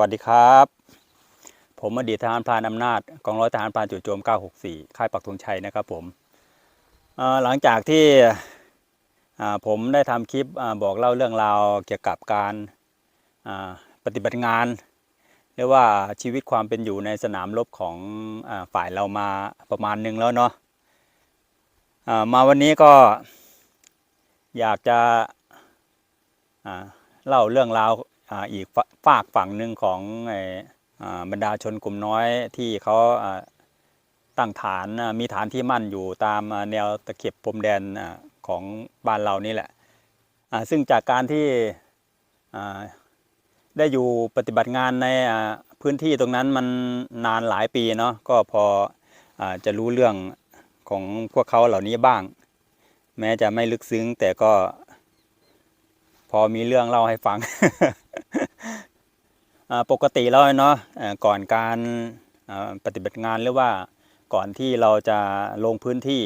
วัสดีครับ ผมอดีตทหารพรานอำนาจกองร้อยทหารพรานจู่โจม 964 ค่ายปักธงชัยนะครับผมหลังจากที่ผมได้ทำคลิปอบอกเล่าเรื่องราวเกี่ยวกับการปฏิบัติงานเรียกว่าชีวิตความเป็นอยู่ในสนามรบของอฝ่ายเรามาประมาณหนึ่งแล้วเนาะมาวันนี้ก็อยากจะเล่าเรื่องราว อีกฝากฝั่งหนึ่งของบรรดาชนกลุ่มน้อยที่เขาตั้งฐานมีฐานที่มั่นอยู่ตามแนวตะเข็บพรมแดนของบ้านเรานี่แหละ ซึ่งจากการที่ได้อยู่ปฏิบัติงานในพื้นที่ตรงนั้นมันนานหลายปีเนาะก็พออจะรู้เรื่องของพวกเขาเหล่านี้บ้าง แม้จะไม่ลึกซึ้งแต่ก็ พอมีเรื่องเล่าให้ฟังปกติแล้วเนาะก่อนการปฏิบัติงานหรือว่าก่อนที่เราจะลงพื้นที่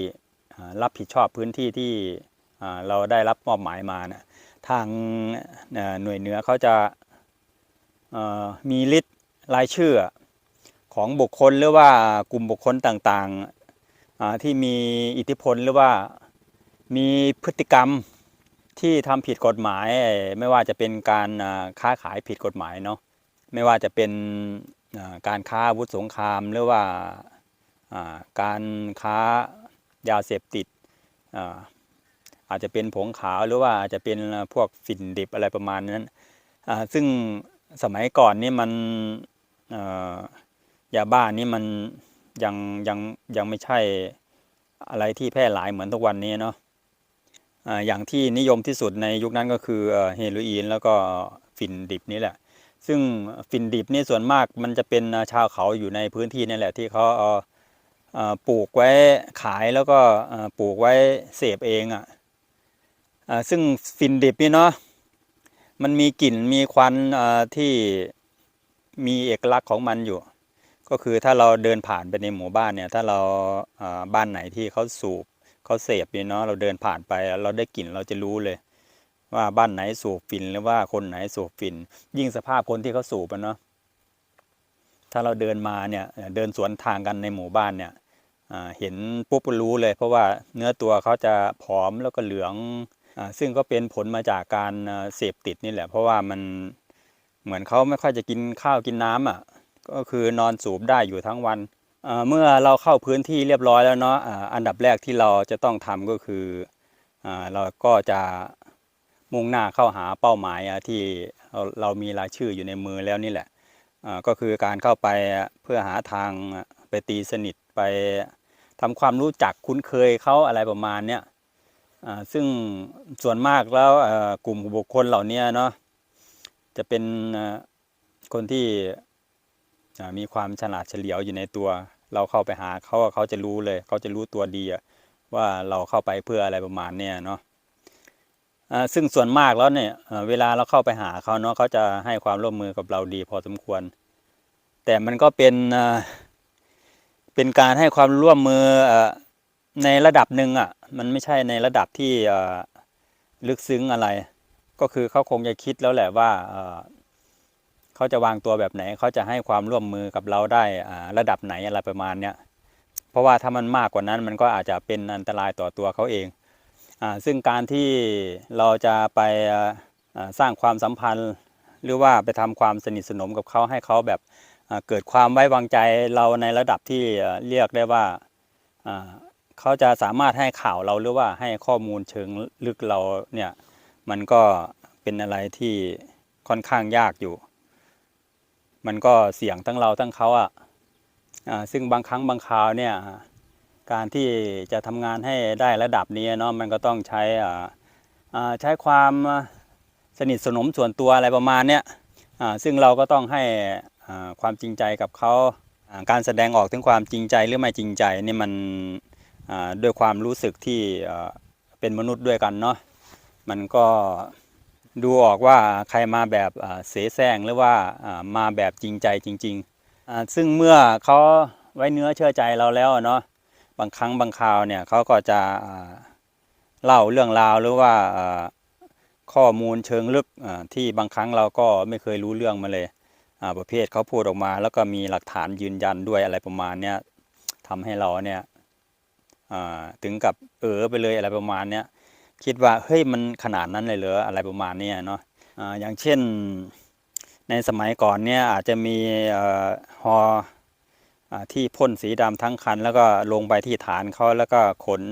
รับผิดชอบพื้นที่ที่เราได้รับมอบหมายมานะทางหน่วยเหนือเขาจะมีลิสต์รายชื่อของบุคคลหรือว่ากลุ่มบุคคลต่างๆที่มีอิทธิพลหรือว่ามีพฤติกรรม ที่ทำผิดกฎหมายไม่ว่าจะเป็นการค้าขายผิดกฎหมายเนาะไม่ว่าจะเป็นการค้าอาวุธสงครามหรือว่าการค้ายาเสพติดอาจจะเป็นผงขาวหรือว่าอาจจะเป็นพวกฝิ่นดิบอะไรประมาณนั้นซึ่งสมัยก่อนนี่มันยาบ้านี่มันยังยังยังไม่ใช่อะไรที่แพร่หลายเหมือนทุกวันนี้เนาะ อย่างที่นิยมที่สุดในยุคนั้นก็คือเฮโรอีนแล้วก็ฝิ่นดิบนี่แหละ ซึ่งฝิ่นดิบนี่ส่วนมากมันจะเป็นชาวเขาอยู่ในพื้นที่นี่แหละที่เขาเอาปลูกไว้ขายแล้วก็ปลูกไว้เสพเองอะอ่าซึ่งฝิ่นดิบนี่เนาะมันมีกลิ่นมีควันที่มีเอกลักษณ์ของมันอยู่ ก็คือถ้าเราเดินผ่านไปในหมู่บ้านเนี่ยถ้าเราบ้านไหนที่เขาสูบ เขาเสพเนี่ยเนาะเราเดินผ่านไปเราได้กลิ่นเราจะรู้เลย ว่าบ้านไหนสูบฝิ่นหรือว่าคนไหนสูบฝิ่น ยิ่งสภาพคนที่เขาสูบอะเนาะถ้าเราเดินมาเนี่ยเดินสวนทางกันในหมู่บ้านเนี่ยเห็นปุ๊บก็รู้เลย เพราะว่าเนื้อตัวเขาจะผอมแล้วก็เหลืองอซึ่งก็เป็นผลมาจากการเสพติดนี่แหละ เพราะว่ามันเหมือนเขาไม่ค่อยจะกินข้าวกินน้ำอะก็คือนอนสูบได้อยู่ทั้งวัน เมื่อเราเข้าพื้นที่เรียบร้อยแล้วเนาะอันดับแรกที่เราจะต้องทำก็คืออเราก็จะมุ่งหน้าเข้าหาเป้าหมายที่เรามีรายชื่ออยู่ในมือแล้วนี่แหละก็คือการเข้าไปเพื่อหาทางไปตีสนิทไปทำความรู้จักคุ้นเคยเขาอะไรประมาณเนี้ยซึ่งส่วนมากแล้วกลุ่มบุคคลเหล่านี้เนาะจะเป็นคนที่ มีความฉลาดเฉลียวอยู่ในตัว เราเข้าไปหาเขาเขาจะรู้เลย เขาจะรู้ตัวดีว่าเราเข้าไปเพื่ออะไรประมาณเนี้ยเนาะซึ่งส่วนมากแล้วเนี่ยเวลาเราเข้าไปหาเขาเนาะเขาจะให้ความร่วมมือกับเราดีพอสมควร แต่มันก็เป็นเป็นการให้ความร่วมมือในระดับหนึ่งอะ มันไม่ใช่ในระดับที่ลึกซึ้งอะไร ก็คือเขาคงจะคิดแล้วแหละว่า เขาจะวางตัวแบบไหน เขาจะให้ความร่วมมือกับเราได้ระดับไหนอะไรประมาณเนี้ยเพราะว่าถ้ามันมากกว่านั้นมันก็อาจจะเป็นอันตรายต่อตัวเขาเองอซึ่งการที่เราจะไปสร้างความสัมพันธ์ หรือว่าไปทำความสนิทสนมกับเขาให้เขาแบบเกิดความไว้วางใจเราในระดับที่เรียกได้ว่าอ่าเขาจะสามารถให้ข่าวเราหรือว่าให้ข้อมูลเชิงลึกเราเนี่ยมันก็เป็นอะไรที่ค่อนข้างยากอยู่ มันก็เสี่ยงทั้งเราทั้งเขาอะอ่าซึ่งบางครั้งบางคราวเนี่ยการที่จะทำงานให้ได้ระดับนี้เนาะมันก็ต้องใช้อ่าใช้ความสนิทสนมส่วนตัวอะไรประมาณเนี้ยซึ่งเราก็ต้องให้ความจริงใจกับเขาการแสดงออกถึงความจริงใจหรือไม่จริงใจนี่มันด้วยความรู้สึกที่เป็นมนุษย์ด้วยกันเนาะมันก็ ดูออกว่าใครมาแบบเสแสร้งหรือว่ามาแบบจริงใจจริงๆ ซึ่งเมื่อเขาไว้เนื้อเชื่อใจเราแล้วเนาะบางครั้งบางคราวเนี่ยเขาก็จะเล่าเรื่องราวหรือว่าข้อมูลเชิงลึกที่บางครั้งเราก็ไม่เคยรู้เรื่องมาเลยประเภทเขาพูดออกมา แล้วก็มีหลักฐานยืนยันด้วยอะไรประมาณเนี้ยทำให้เราเนี่ยถึงกับเออไปเลยอะไรประมาณเนี้ย คิดว่าเฮ้ยมันขนาดนั้นเลยเหรออะไรประมาณนี้เนาะอ่าอย่างเช่นในสมัยก่อนเนี่ยอาจจะมีเอ่อฮอที่พ่นสีดำทั้งคัน แล้วก็ลงไปที่ฐานเขาแล้วก็ขน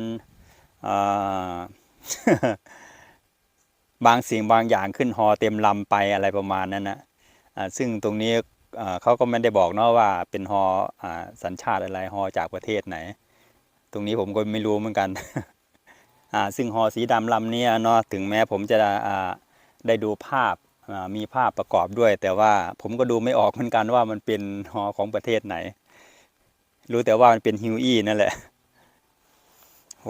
บางสิ่งบางอย่างขึ้นฮอเต็มลำไปอะไรประมาณนั้นนะซึ่งตรงนี้เขาก็ไม่ได้บอกเนาะว่าเป็นฮออสัญชาติอะไรฮอจากประเทศไหน ตรงนี้ผมก็ไม่รู้เหมือนกัน ซึ่งฮอสีดำลำเนี้ยเนาะถึงแม้ผมจะได้ดูภาพมีภาพประกอบด้วย แต่ว่าผมก็ดูไม่ออกเหมือนกันว่ามันเป็นฮอของประเทศไหน รู้แต่ว่ามันเป็นฮิวอี้นั่นแหละโห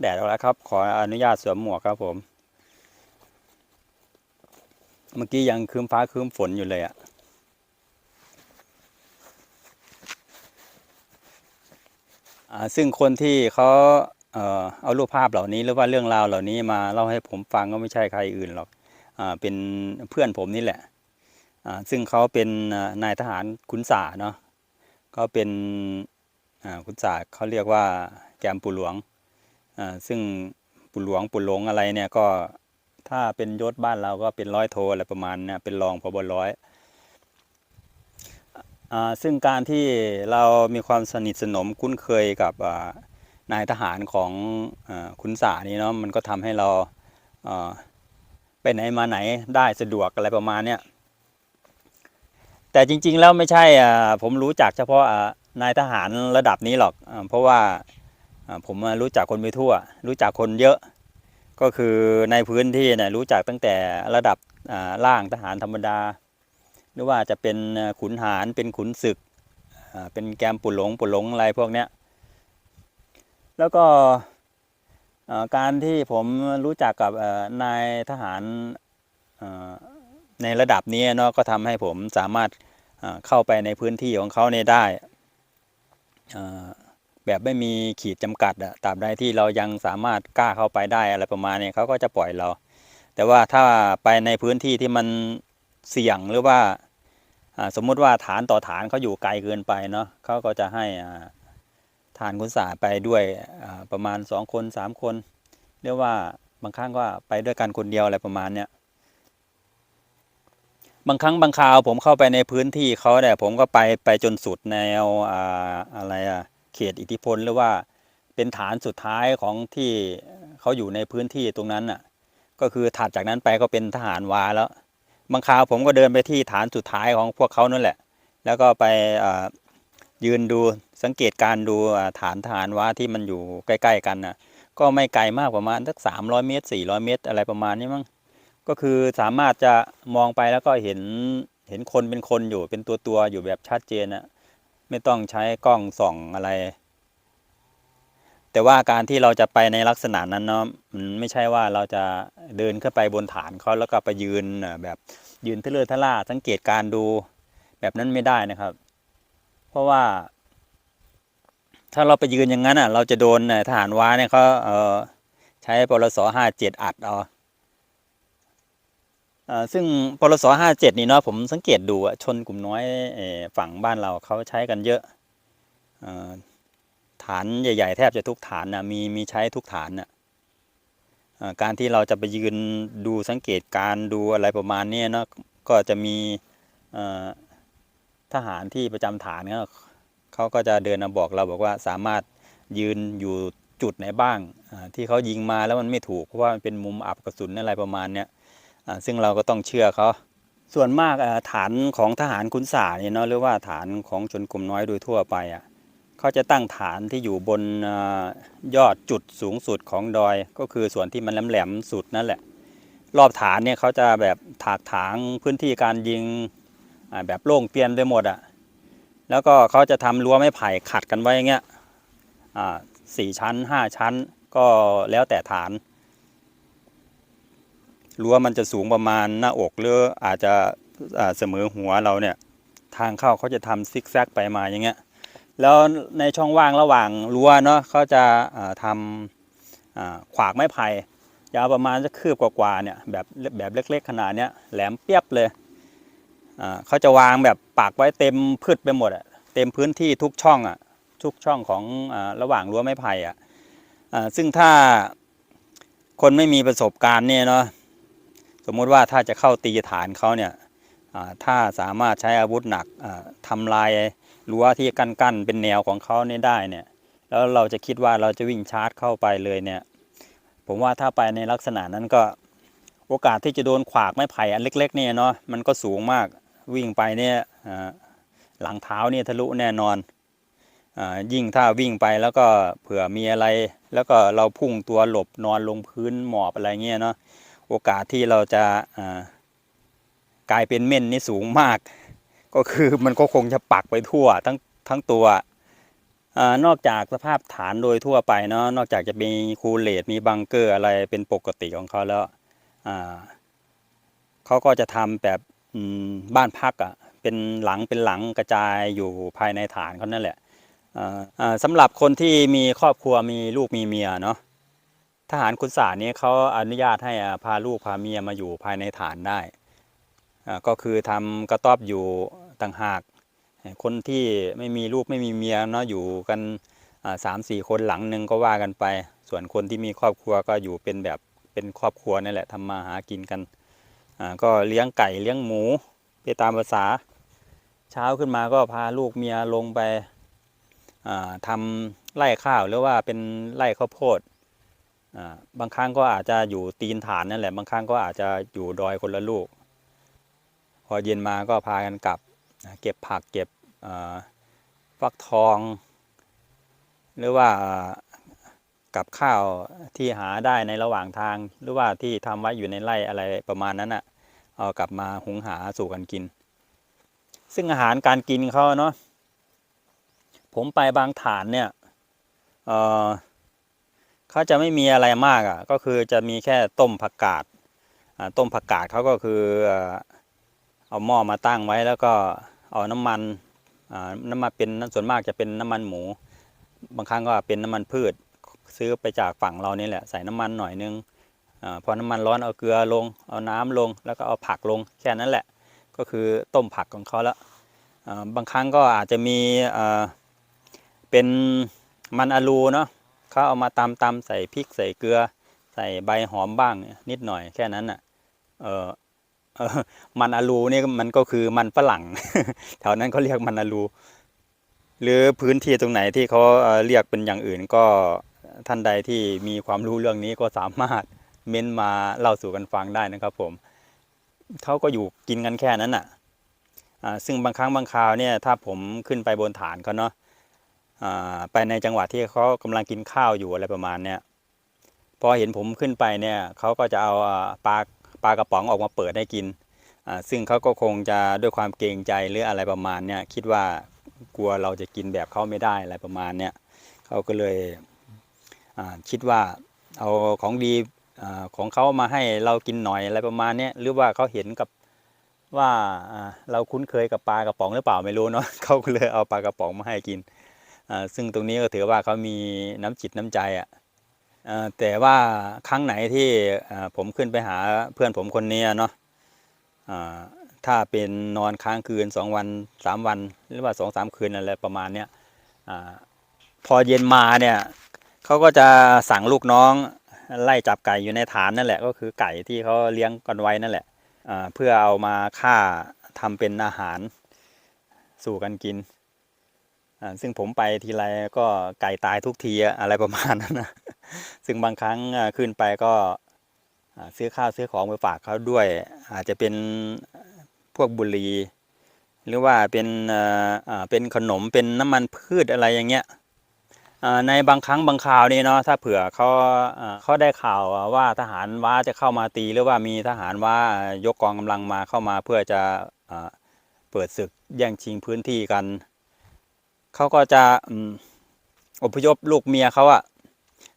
แดดออกแล้วครับ ขออนุญาตสวมหมวกครับผม เมื่อกี้ยังคืมฟ้าคืมฝนอยู่เลยอะอ่าซึ่งคนที่เขา เอารูปภาพเหล่านี้หรือว่าเรื่องราวเหล่านี้มาเล่าให้ผมฟังก็ไม่ใช่ใครอื่นหรอกอเป็นเพื่อนผมนี่แหละซึ่งเขาเป็นนายทหารขุนสาเนาะเขาเป็นขุนสาเขาเรียกว่าแกมปุหลวงซึ่งปุหลวงปุหลงอะไรเนี่ยก็ถ้าเป็นยศบ้านเราก็เป็นร้อยโทอะไรประมาณเนี้ยเป็นรองพบร้อยซึ่งการที่เรามีความสนิทสนมคุ้นเคยกับ นายทหารของอาขุนสานี่เนาะมันก็ทำให้เราไปไหนมาไหนได้สะดวกอะไรประมาณเนี้ยแต่จริง ๆ แล้วไม่ใช่ผมรู้จักเฉพาะนายทหารระดับนี้หรอกอเพราะว่าผมรู้จักคนไปทั่ว รู้จักคนเยอะ ก็คือในพื้นที่เนี่ยรู้จักตั้งแต่ระดับล่างทหารธรรมดา หรือว่าจะเป็นขุนหารเป็นขุนศึกเป็นแกมปุหลงปุหลงอะไรพวกเนี้ย แล้วก็การที่ผมรู้จักกับนายทหารในระดับนี้เนาะก็ทำให้ผมสามารถเข้าไปในพื้นที่ของเขาเนี่ยได้แบบไม่มีขีดจำกัดอะตราบใดที่เรายังสามารถกล้าเข้าไปได้อะไรประมาณนี้เขาก็จะปล่อยเรา แต่ว่าถ้าไปในพื้นที่ที่มันเสี่ยงหรือว่าอ่าสมมุติว่าฐานต่อฐานเขาอยู่ไกลเกินไปเนาะเขาก็จะให้ อ่านคุณสาไปด้วยประมาณสองคนสามคน เรียกว่าบางครั้งก็ไปด้วยกันคนเดียวอะไรประมาณเนี้ยบางครั้งบางคราวผมเข้าไปในพื้นที่เขาเนี่ยผมก็ไปไปจนสุดแนวออะไรอะเขตอิทธิพลหรือว่าเป็นฐานสุดท้ายของที่เขาอยู่ในพื้นที่ตรงนั้นน่ะ ก็คือถัดจากนั้นไปก็เป็นทหารวาแล้วบางคราวผมก็เดินไปที่ฐานสุดท้ายของพวกเขานั่นแหละ แล้วก็ไปอ่า ยืนดูสังเกตการดูฐานทหารวาที่มันอยู่ใกล้ ๆ กันน่ะก็ไม่ไกลมากประมาณสักสามร้อยเมตรสี่ร้อยเมตร อะไรประมาณนี้มั้งก็คือสามารถจะมองไปแล้วก็เห็นเห็นคนเป็นคนอยู่เป็นตัวตัวๆอยู่แบบชัดเจนนะไม่ต้องใช้กล้องส่องอะไร แต่ว่าการที่เราจะไปในลักษณะนั้นเนาะมันไม่ใช่ว่าเราจะเดินขึ้นไปบนฐานเขาแล้วก็ไปยืนแบบยืนทะเลอทะล่าสังเกตการดูแบบนั้นไม่ได้นะครับ เพราะว่า ถ้าเราไปยืนอย่างนั้นอะ เราจะโดนทหารว้าเนี่ยเขาเออใช้ปลสห้าเจ็ดอัดเอาเอ่อซึ่งปลสห้าเจ็ดนี่เนาะผมสังเกตดูอะชนกลุ่มน้อยอฝั่งบ้านเราเขาใช้กันเยอะฐานใหญ่ ๆ แทบจะทุกฐานนะมีมีใช้ทุกฐานนะเอ่อการที่เราจะไปยืนดูสังเกตการดูอะไรประมาณนี้เนาะก็จะมีอ่อ ทหารที่ประจำฐานเนี่ยเขาก็จะเดินมาบอกเราบอกว่าสามารถยืนอยู่จุดไหนบ้างที่เขายิงมาแล้วมันไม่ถูกเพราะว่ามันเป็นมุมอับกระสุนอะไรประมาณเนี้ยซึ่งเราก็ต้องเชื่อเขาส่วนมากฐานของทหารขุนสาเนี่ยเนาะหรือว่าฐานของชนกลุ่มน้อยโดยทั่วไปอะเขาจะตั้งฐานที่อยู่บนยอดจุดสูงสุดของดอย ก็คือส่วนที่มันแหลมๆสุดนั่นแหละ รอบฐานเนี่ยเขาจะแบบถากถางพื้นที่การยิง แบบโล่งเตียนไปหมดอะแล้วก็เขาจะทำรั้วไม้ไผ่ขัดกันไว้อย่างเงี้ยอ่าสี่ชั้นห้าชั้นก็แล้วแต่ฐานรั้วมันจะสูงประมาณหน้าอกหรืออาจจะอ่าเสมอหัวเราเนี่ยทางเข้าเขาจะทำซิกแซกไปมาอย่างเงี้ยแล้วในช่องว่างระหว่างรั้วเนาะเขาจะอ่าทำอ่าขวากไม้ไผ่ยาวประมาณจะคืบกว่าๆเนี่ยแบบแบบเล็ก ๆ ขนาดเนี้ยแหลมเปียบเลย เขาจะวางแบบปักไว้เต็มพืชไปหมดอะเต็มพื้นที่ทุกช่องอะทุกช่องของอระหว่างรั้วไม้ไผ่อะอ่าซึ่งถ้าคนไม่มีประสบการณ์เนี่ยเนาะสมมุติว่าถ้าจะเข้าตีฐานเขาเนี่ยถ้าสามารถใช้อาวุธหนักอ่าทำลายรั้วที่กั้นๆเป็นแนวของเขาเนี่ยได้เนี่ยแล้วเราจะคิดว่าเราจะวิ่งชาร์จเข้าไปเลยเนี่ยผมว่าถ้าไปในลักษณะนั้นก็โอกาสที่จะโดนขวากไม้ไผ่อันเล็ก ๆ เนี่ยเนาะมันก็สูงมาก วิ่งไปเนี่ยหลังเท้าเนี่ยทะลุแน่นอนอยิ่งถ้าวิ่งไปแล้วก็เผื่อมีอะไร แล้วก็เราพุ่งตัวหลบนอนลงพื้นหมอบอะไรเงี้ยเนาะโอกาสที่เราจะกลายเป็นเม่นนี่สูงมาก ก็คือมันก็คงจะปักไปทั่วทั้งทั้งตัวอนอกจากสภาพฐานโดยทั่วไปเนาะนอกจากจะมีคูลเลตมีบังเกอร์อะไรเป็นปกติของเขาแล้วเขาก็จะทำแบบ บ้านพักอะ่ะเป็นหลังเป็นหลังกระจายอยู่ภายในฐานเขานั่นแหละสำหรับคนที่มีครอบครัวมีลูกมีเมียเนาะทหารคุณสานี้เขาอนุญาตให้พาลูกพาเมียมาอยู่ภายในฐานได้ก็คือทำกระต๊อบอยู่ต่างหาก คนที่ไม่มีลูกไม่มีเมียเนาะอยู่กันสามสี่คนหลังหนึ่งก็ว่ากันไป ส่วนคนที่มีครอบครัวก็อยู่เป็นแบบเป็นครอบครัวนั่นแหละทำมาหากินกัน ก็เลี้ยงไก่เลี้ยงหมูไปตามภาษา เช้าขึ้นมาก็พาลูกเมียลงไปทำไร่ข้าวหรือว่าเป็นไร่ข้าวโพดบางครั้งก็อาจจะอยู่ตีนฐานนั่นแหละ บางครั้งก็อาจจะอยู่ดอยคนละลูก พอเย็นมาก็พากันกลับเก็บผักเก็บฟักทอง หรือว่า กับข้าวที่หาได้ในระหว่างทาง หรือว่าที่ทำไว้อยู่ในไร่อะไรประมาณนั้นอะเอากลับมาหุงหาสู่กันกิน ซึ่งอาหารการกินเขาเนาะผมไปบางฐานเนี่ยเออเขาจะไม่มีอะไรมากอะ ก็คือจะมีแค่ต้มผักกาดต้มผักกาดเขาก็คือเอาหม้อมาตั้งไว้แล้วก็เอาน้ำมันน้ำมันเป็นส่วนมากจะเป็นน้ำมันหมู บางครั้งก็เป็นน้ำมันพืช ซื้อไปจากฝั่งเรานี่แหละใส่น้ำมันหน่อยนึงอพอน้ำมันร้อนเอาเกลือลง เอาน้ำลง แล้วก็เอาผักลงแค่นั้นแหละ ก็คือต้มผักของเขาแล้วบางครั้งก็อาจจะมีเป็นมันอะลูเนาะเขาเอามาตำตำใส่พริกใส่เกลือ ใส่ใบหอมบ้างนิดหน่อยแค่นั้นอะมันอะลูนี่มันก็คือมันฝรั่งแถวนั้นเขาเรียกมันอะลูหรือพื้นที่ตรงไหนที่เขาเรียกเป็นอย่างอื่นก็ ท่านใดที่มีความรู้เรื่องนี้ก็สามารถเม้นมาเล่าสู่กันฟังได้นะครับ ผมเขาก็อยู่กินกันแค่นั้นอะซึ่งบางครั้งบางคราวเนี่ยถ้าผมขึ้นไปบนฐานเขาเนาะไปในจังหวะที่เขากำลังกินข้าวอยู่อะไรประมาณเนี้ยพอเห็นผมขึ้นไปเนี่ยเขาก็จะเอาปลาปลากระป๋องออกมาเปิดให้กิน ซึ่งเขาก็คงจะด้วยความเกรงใจหรืออะไรประมาณเนี้ยคิดว่ากลัวเราจะกินแบบเขาไม่ได้อะไรประมาณเนี้ยเขาก็เลย คิดว่าเอาของดีอของเขามาให้เรากินหน่อยอะไรประมาณนี้หรือว่าเขาเห็นกับว่าเราคุ้นเคยกับปลากระป๋องหรือเปล่าไม่รู้เนาะเขาเลยเอาปลากระป๋องมาให้กิน ซึ่งตรงนี้ก็ถือว่าเขามีน้ำจิตน้ำใจอะแต่ว่าครั้งไหนที่ผมขึ้นไปหาเพื่อนผมคนนี้เนาะถ้าเป็นนอนค้างคืนสองวันสามวัน หรือว่าสองสามคืนอะไรประมาณเนี้ยอพอเย็นมาเนี่ย เขาก็จะสั่งลูกน้องไล่จับไก่อยู่ในฐานนั่นแหละ ก็คือไก่ที่เขาเลี้ยงกันไว้นั่นแหละเพื่อเอามาฆ่าทำเป็นอาหารสู่กันกิน ซึ่งผมไปทีไรก็ไก่ตายทุกทีอะไรประมาณนั้นนะ ซึ่งบางครั้งขึ้นไปก็ซื้อข้าวซื้อของไปฝากเขาด้วย อาจจะเป็นพวกบุหรี่หรือว่าเป็นเป็นขนมเป็นน้ำมันพืชอะไรอย่างเงี้ย ในบางครั้งบางคราวนี่เนาะถ้าเผื่อเขาเขาได้ข่าวว่าทหารว่าจะเข้ามาตีหรือว่ามีทหารว่ายกกองกำลังมาเข้ามาเพื่อจะเปิดศึกแย่งชิงพื้นที่กันเขาก็จะอพยพลูกเมียเขาอะ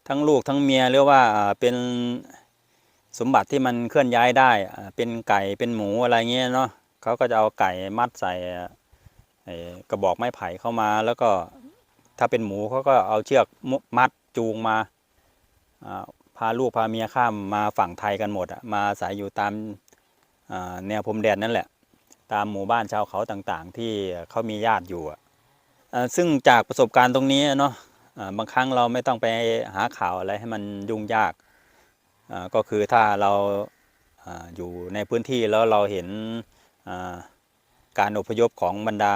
ทั้งลูกทั้งเมียหรือว่าเป็นสมบัติที่มันเคลื่อนย้ายได้เป็นไก่เป็นหมูอะไรเงี้ยเนาะเขาก็จะเอาไก่มัดใส่กระบอกไม้ไผ่เข้ามาแล้วก็ ถ้าเป็นหมูเขาก็เอาเชือกมัดจูงมาพาลูกพาเมียข้ามมาฝั่งไทยกันหมดอะมาสายอยู่ตามแนวพรมแดนนั่นแหละ ตามหมู่บ้านชาวเขาต่างๆ ที่เขามีญาติอยู่อะเอ่อซึ่งจากประสบการณ์ตรงนี้เนาะบางครั้งเราไม่ต้องไปหาข่าวอะไรให้มันยุ่งยากก็คือถ้าเราอยู่ในพื้นที่แล้วเราเห็นการอพยพของบรรดา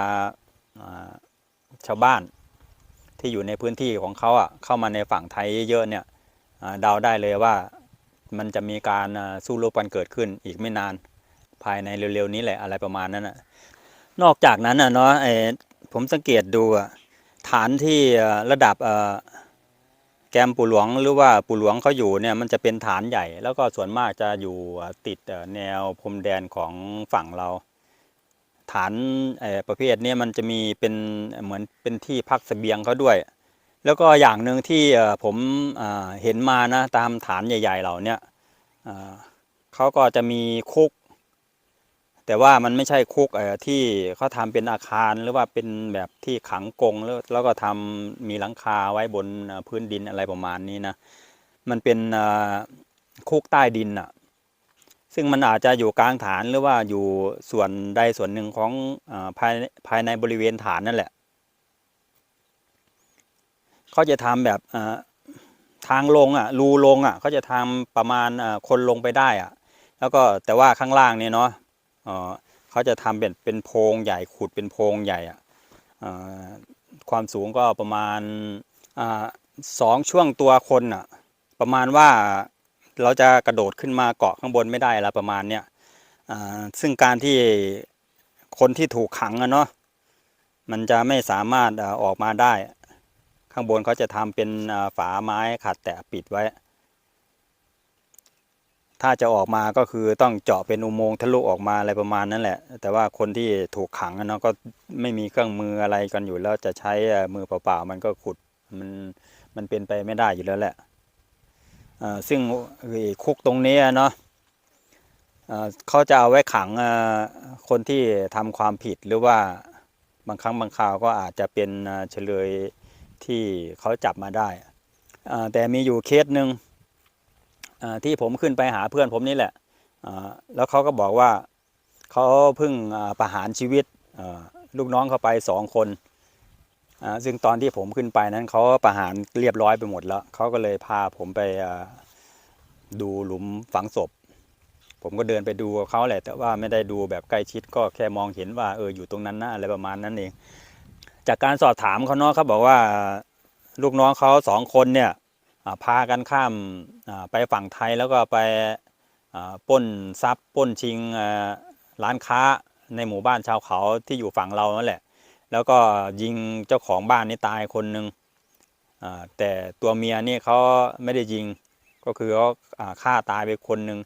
ชาวบ้าน ที่อยู่ในพื้นที่ของเขาอะเข้ามาในฝั่งไทยเยอะๆเนี่ยเดาได้เลยว่ามันจะมีการสู้รบกันเกิดขึ้นอีกไม่นานภายในเร็วๆนี้แหละอะไรประมาณนั้นน่ะนอกจากนั้นอะเนาะผมสังเกตดูฐานที่ระดับแกมปู่หลวงหรือว่าปู่หลวงเขาอยู่เนี่ยมันจะเป็นฐานใหญ่ แล้วก็ส่วนมากจะอยู่ติดแนวพรมแดนของฝั่งเรา ฐานประเภทนี้มันจะมีเป็นเหมือนเป็นที่พักเสบียงเขาด้วย แล้วก็อย่างหนึ่งที่ผมเห็นมานะตามฐานใหญ่ ๆ เหล่านี้เขาก็จะมีคุก แต่ว่ามันไม่ใช่คุกที่เขาทำเป็นอาคารหรือว่าเป็นแบบที่ขังกงแล้วแล้วก็ทำมีหลังคาไว้บนพื้นดินอะไรประมาณนี้นะมันเป็นคุกใต้ดินอะ ซึ่งมันอาจจะอยู่กลางฐานหรือว่าอยู่ส่วนใดส่วนหนึ่งของอภายภายในบริเวณฐานนั่นแหละ เขาจะทำแบบทางลงอะรูลงอะเขาจะทำประมาณคนลงไปได้อะ แล้วก็แต่ว่าข้างล่างเนี่ยเนาะเขาจะทำเป็นเป็นโพรงใหญ่ขุดเป็นโพรงใหญ่อะความสูงก็ประมาณอสองช่วงตัวคนอะประมาณว่า เราจะกระโดดขึ้นมาเกาะข้างบนไม่ได้ละประมาณเนี้ยซึ่งการที่คนที่ถูกขังอะเนาะมันจะไม่สามารถอออกมาได้ ข้างบนเขาจะทำเป็นฝาไม้ขัดแตะปิดไว้ ถ้าจะออกมาก็คือต้องเจาะเป็นอุโมงค์ทะลุออกมาอะไรประมาณนั้นแหละ แต่ว่าคนที่ถูกขังอะเนาะก็ไม่มีเครื่องมืออะไรกันอยู่แล้วจะใช้มือเปล่าๆมันก็ขุดมันมันเป็นไปไม่ได้อยู่แล้วแหละ ซึ่งคุกตรงนี้เนาะเขาจะเอาไว้ขังคนที่ทำความผิดหรือว่าบางครั้งบางคราวก็อาจจะเป็นเฉลยที่เขาจับมาได้ แต่มีอยู่เคสหนึ่งที่ผมขึ้นไปหาเพื่อนผมนี่แหละ แล้วเขาก็บอกว่าเขาเพิ่งประหารชีวิตลูกน้องเขาไปสองคน ซึ่งตอนที่ผมขึ้นไปนั้นเขาประหารเรียบร้อยไปหมดแล้วเขาก็เลยพาผมไปดูหลุมฝังศพ ผมก็เดินไปดูเขาแหละ แต่ว่าไม่ได้ดูแบบใกล้ชิดก็แค่มองเห็นว่าเอออยู่ตรงนั้นนะอะไรประมาณนั้นเองจากการสอบถามเขาเนาะเขาบอกว่าลูกน้องเขาสองคนเนี่ยพากันข้ามไปฝั่งไทยแล้วก็ไปป้นทรัพย์ป้นชิงร้านค้าในหมู่บ้านชาวเขาที่อยู่ฝั่งเรานั่นแหละ แล้วก็ยิงเจ้าของบ้านนี่ตายคนหนึ่งแต่ตัวเมียนี่เขาไม่ได้ยิงก็คือเขาฆ่าตายไปคนหนึ่ง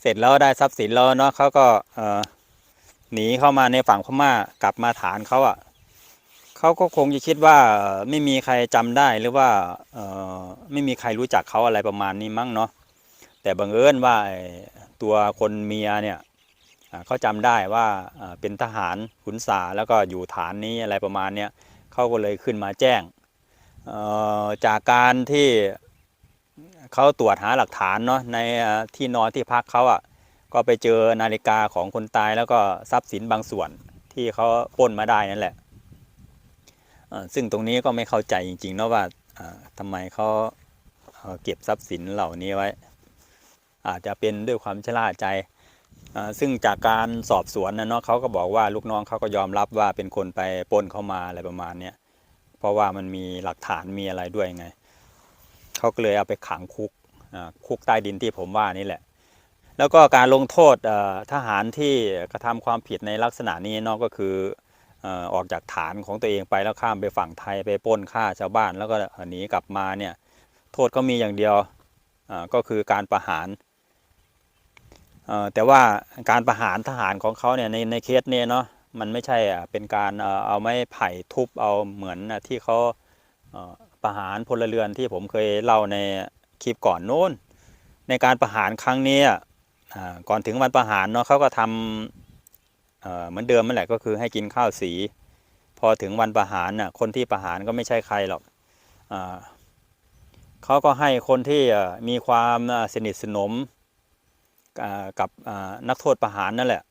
เสร็จแล้วได้ทรัพย์สินแล้วเนาะเขาก็หนีเข้ามาในฝั่งพม่ากลับมาฐานเขาอะเขาก็คงจะคิดว่าไม่มีใครจำได้หรือว่าไม่มีใครรู้จักเขาอะไรประมาณนี้มั้งเนาะแต่บังเอิญว่าตัวคนเมียเนี่ย เขาจำได้ว่าเป็นทหารขุนสาแล้วก็อยู่ฐานนี้อะไรประมาณเนี้ยเขาก็เลยขึ้นมาแจ้ง จากการที่เขาตรวจหาหลักฐานเนาะในที่นอนที่พักเขาอะก็ไปเจอนาฬิกาของคนตายแล้วก็ทรัพย์สินบางส่วนที่เขาปล้นมาได้นั่นแหละ ซึ่งตรงนี้ก็ไม่เข้าใจจริงๆเนาะว่าทำไมเขาเก็บทรัพย์สินเหล่านี้ไว้ อาจจะเป็นด้วยความชราใจ ซึ่งจากการสอบสวนนะเนาะเขาก็บอกว่าลูกน้องเขาก็ยอมรับว่าเป็นคนไปปล้นเข้ามาอะไรประมาณเนี้ยเพราะว่ามันมีหลักฐานมีอะไรด้วยไงเขาก็เลยเอาไปขังคุกคุกใต้ดินที่ผมว่านี่แหละ แล้วก็การลงโทษทหารที่กระทำความผิดในลักษณะนี้เนาะก็คือออกจากฐานของตัวเองไปแล้วข้ามไปฝั่งไทยไปปล้นฆ่าชาวบ้านแล้วก็หนีกลับมาเนี่ยโทษก็มีอย่างเดียวก็คือการประหาร แต่ว่าการประหารทหารของเขาเนี่ยในในเคสเนี่ยเนาะมันไม่ใช่อะเป็นการเอาไม้ไผ่ทุบเอาเหมือนที่เขาประหารพลเรือนที่ผมเคยเล่าในคลิปก่อนโน้น ในการประหารครั้งนี้ก่อนถึงวันประหารเนาะเขาก็ทำเหมือนเดิมนั่นแหละก็คือให้กินข้าวสี พอถึงวันประหารน่ะคนที่ประหารก็ไม่ใช่ใครหรอกอเขาก็ให้คนที่มีความสนิทสนม กับนักโทษประหารนั่นแหละ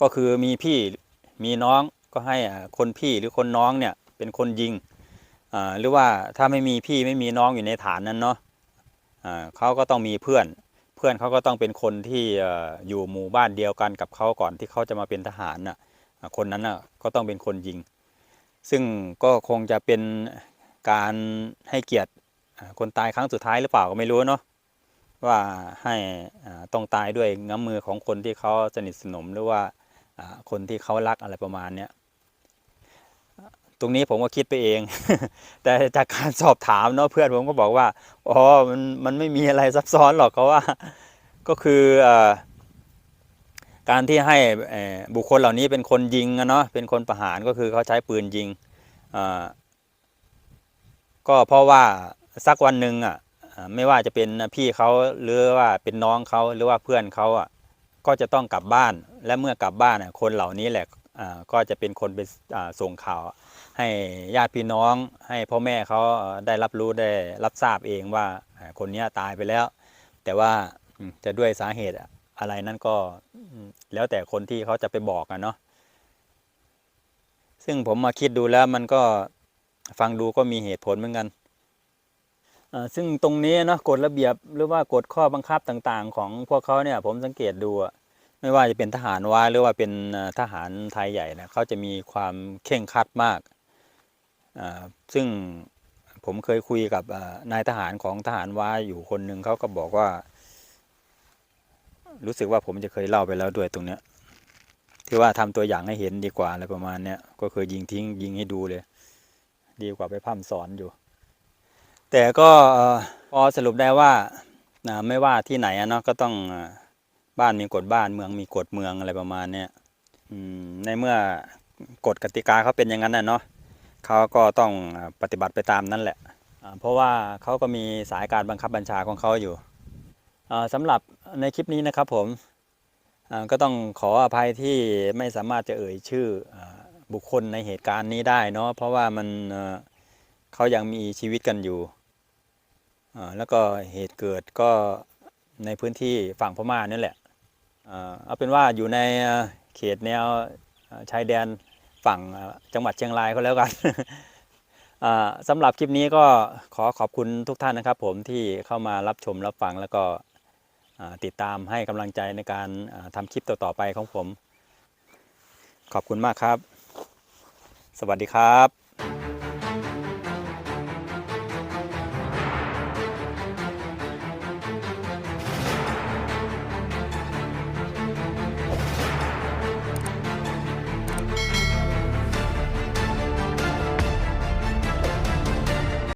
ก็คือมีพี่มีน้องก็ให้คนพี่หรือคนน้องเนี่ยเป็นคนยิงหรือว่าถ้าไม่มีพี่ไม่มีน้องอยู่ในฐานนั้นเนาะเขาก็ต้องมีเพื่อน เพื่อนเขาก็ต้องเป็นคนที่ออยู่หมู่บ้านเดียวกันกับเขาก่อนที่เขาจะมาเป็นทหารน่ะคนนั้นน่ะก็ต้องเป็นคนยิง ซึ่งก็คงจะเป็นการให้เกียรติคนตายครั้งสุดท้ายหรือเปล่าก็ไม่รู้เนาะ ว่าให้ต้องตายด้วยน้ำมือของคนที่เขาสนิทสนมหรือว่าคนที่เขารักอะไรประมาณเนี้ยตรงนี้ผมก็คิดไปเอง แต่จากการสอบถามเนาะเพื่อนผมก็บอกว่าอ๋อมันมันไม่มีอะไรซับซ้อนหรอกเขาว่า ก็คืออการที่ให้บุคคลเหล่านี้เป็นคนยิงอะเนาะเป็นคนประหารก็คือเขาใช้ปืนยิงก็เพราะว่าสักวันหนึ่งอะอ่า ไม่ว่าจะเป็นพี่เขาหรือว่าเป็นน้องเขาหรือว่าเพื่อนเขาอะก็จะต้องกลับบ้าน และเมื่อกลับบ้านอะคนเหล่านี้แหละอ่าก็จะเป็นคนไปส่งข่าว ให้ญาติพี่น้องให้พ่อแม่เขาได้รับรู้ได้รับทราบเองว่าคนนี้ตายไปแล้ว แต่ว่าจะด้วยสาเหตุอะไรนั่นก็แล้วแต่คนที่เขาจะไปบอกกันเนาะซึ่งผมมาคิดดูแล้วมันก็ฟังดูก็มีเหตุผลเหมือนกัน ซึ่งตรงนี้เนาะกฎระเบียบหรือว่ากฎข้อบังคับต่างๆ ของพวกเขาเนี่ยผมสังเกตดูไม่ว่าจะเป็นทหารว้าหรือว่าเป็นทหารไทยใหญ่นะเขาจะมีความเข่งคัดมาก ซึ่งผมเคยคุยกับนายทหารของทหารวาอยู่คนหนึ่งเขาก็บอกว่า รู้สึกว่าผมจะเคยเล่าไปแล้วด้วยตรงเนี้ยที่ว่าทำตัวอย่างให้เห็นดีกว่าอะไรประมาณเนี้ยก็เคือยิงทิ้งยิงให้ดูเลย ดีกว่าไปพร่ำสอนอยู่ แต่ก็พอสรุปได้ว่าไม่ว่าที่ไหนเนาะก็ต้องบ้านมีกฎบ้านเมืองมีกฎเมืองอะไรประมาณเนี้ยในเมื่อกฎกติกาเขาเป็นอย่างนั้นนะเนาะเขาก็ต้องปฏิบัติไปตามนั้นแหละ เพราะว่าเขาก็มีสายการบังคับบัญชาของเขาอยู่อ่าสำหรับในคลิปนี้นะครับผมก็ต้องขออภัยที่ไม่สามารถจะเอ่ยชื่อบุคคลในเหตุการณ์นี้ได้เนาะเพราะว่ามันเขายังมีชีวิตกันอยู่ แล้วก็เหตุเกิดก็ในพื้นที่ฝั่งพม่านั่นแหละเอาเป็นว่าอยู่ในเขตแนวชายแดนฝั่งจังหวัดเชียงรายก็แล้วกันสำหรับคลิปนี้ก็ขอขอบคุณทุกท่านนะครับ ผมที่เข้ามารับชมรับฟังแล้วก็ติดตามให้กำลังใจในการทำคลิปต่อๆไปของผม ขอบคุณมากครับ สวัสดีครับ